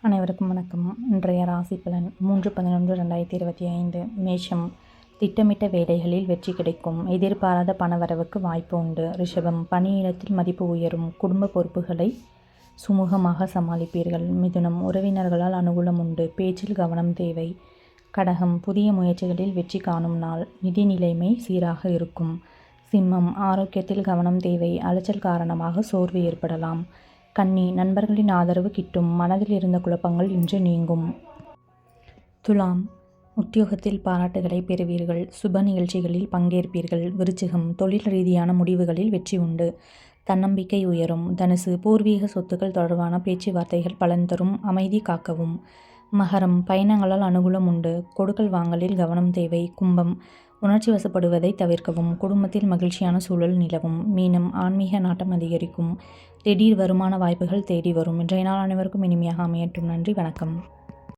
அனைவருக்கும் வணக்கம். இன்றைய ராசி பலன் மூன்று பதினொன்று ரெண்டாயிரத்தி இருபத்தி ஐந்து. மேஷம். திட்டமிட்ட வேலைகளில் வெற்றி கிடைக்கும். எதிர்பாராத பணவரவுக்கு வாய்ப்பு உண்டு. ரிஷபம். பணியிடத்தில் மதிப்பு உயரும். குடும்ப பொறுப்புகளை சுமூகமாக சமாளிப்பீர்கள். மிதுனம். உறவினர்களால் அனுகூலம் உண்டு. பேச்சில் கவனம் தேவை. கடகம். புதிய முயற்சிகளில் வெற்றி காணும் நாள். நிதி நிலைமை சீராக இருக்கும். சிம்மம். ஆரோக்கியத்தில் கவனம் தேவை. அலைச்சல் காரணமாக சோர்வு ஏற்படலாம். கன்னி நண்பர்களின் ஆதரவு கிட்டும் மனதில் இருந்த குழப்பங்கள் இன்று நீங்கும். துலாம் உத்தியோகத்தில் பாராட்டுகளை பெறுவீர்கள். சுப நிகழ்ச்சிகளில் பங்கேற்பீர்கள். விருச்சிகம் தொழில் ரீதியான முடிவுகளில் வெற்றி உண்டு. தன்னம்பிக்கை உயரும். தனுசு பூர்வீக சொத்துக்கள் தொடர்பான பேச்சுவார்த்தைகள் பலன் தரும் அமைதி காக்கவும். மகரம் பயணங்களால் அனுகூலம் உண்டு. கொடுக்கல் வாங்கலில் கவனம் தேவை. கும்பம் உணர்ச்சி வசப்படுவதை தவிர்க்கவும் குடும்பத்தில் மகிழ்ச்சியான சூழல் நிலவும் மீனம் ஆன்மீக நாட்டம் அதிகரிக்கும் திடீர் வருமான வாய்ப்புகள் தேடி வரும். இன்றைய நாள் அனைவருக்கும் இனிமையாக அமையட்டும். நன்றி வணக்கம்.